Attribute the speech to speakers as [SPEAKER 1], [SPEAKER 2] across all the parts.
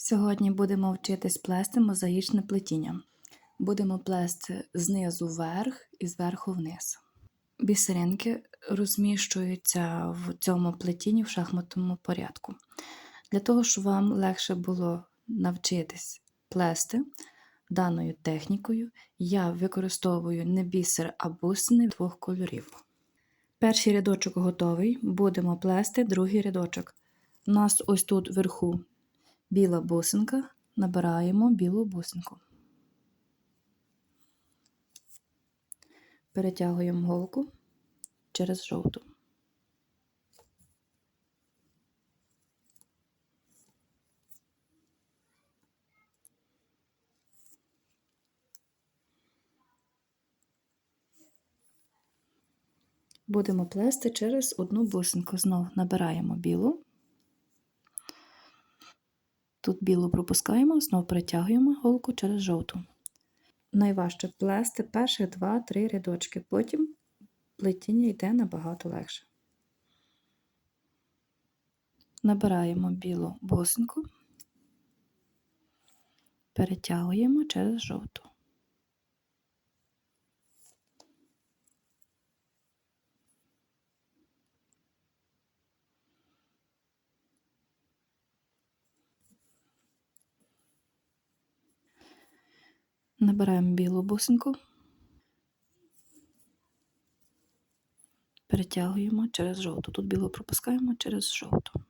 [SPEAKER 1] Сьогодні будемо вчитись плести мозаїчне плетіння. Будемо плести знизу вверх і зверху вниз. Бісеринки розміщуються в цьому плетінні в шахматному порядку. Для того, щоб вам легше було навчитись плести даною технікою, я використовую не бісер, а бусини двох кольорів. Перший рядочок готовий, будемо плести другий рядочок. У нас ось тут вверху біла бусинка, набираємо білу бусинку. Перетягуємо голку через жовту. Будемо плести через одну бусинку. Знову набираємо білу. Тут білу пропускаємо, знову притягуємо голку через жовту. Найважче плести перші 2-3 рядочки, потім плетіння йде набагато легше. Набираємо білу бусинку, перетягуємо через жовту. Набираємо білу бусинку, перетягуємо через жовту. Тут білу пропускаємо через жовту.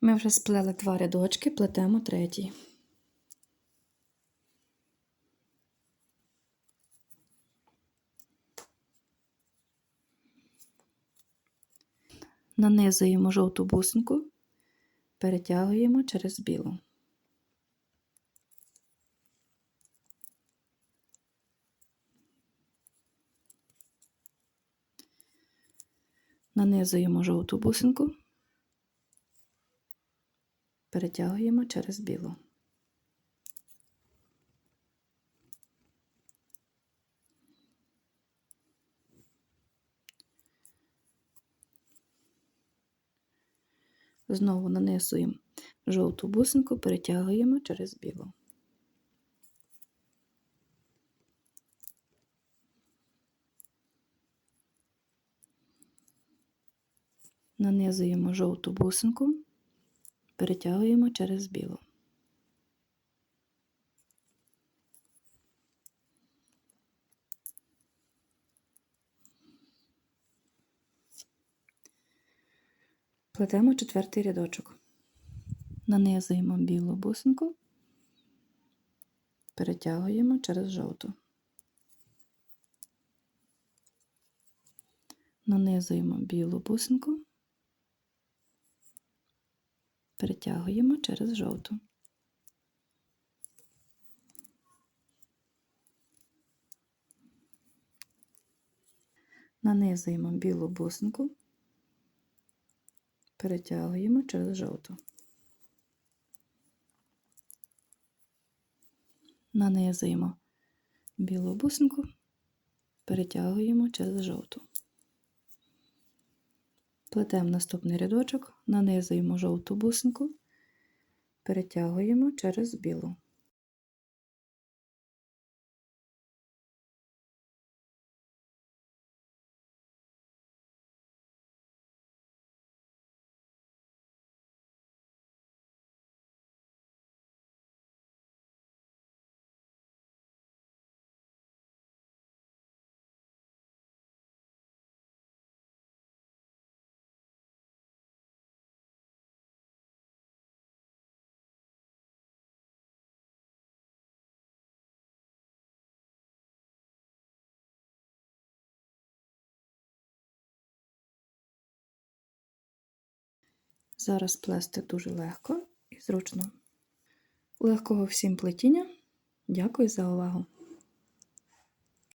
[SPEAKER 1] Ми вже сплели два рядочки, плетемо третій. Нанизуємо жовту бусинку, перетягуємо через білу. Нанизуємо жовту бусинку, перетягуємо через білу. Знову нанесуємо жовту бусинку, перетягуємо через білу. Нанизуємо жовту бусинку, перетягуємо через білу. Плетемо четвертий рядочок. Нанизуємо білу бусинку, перетягуємо через жовту. Нанизуємо білу бусинку, перетягуємо через жовту. Нанизуємо білу бусинку, перетягуємо через жовту. Нанизуємо білу бусинку, перетягуємо через жовту. Плетемо наступний рядочок, нанизуємо жовту бусинку, перетягуємо через білу. Зараз плести дуже легко і зручно. Легкого всім плетіння. Дякую за увагу!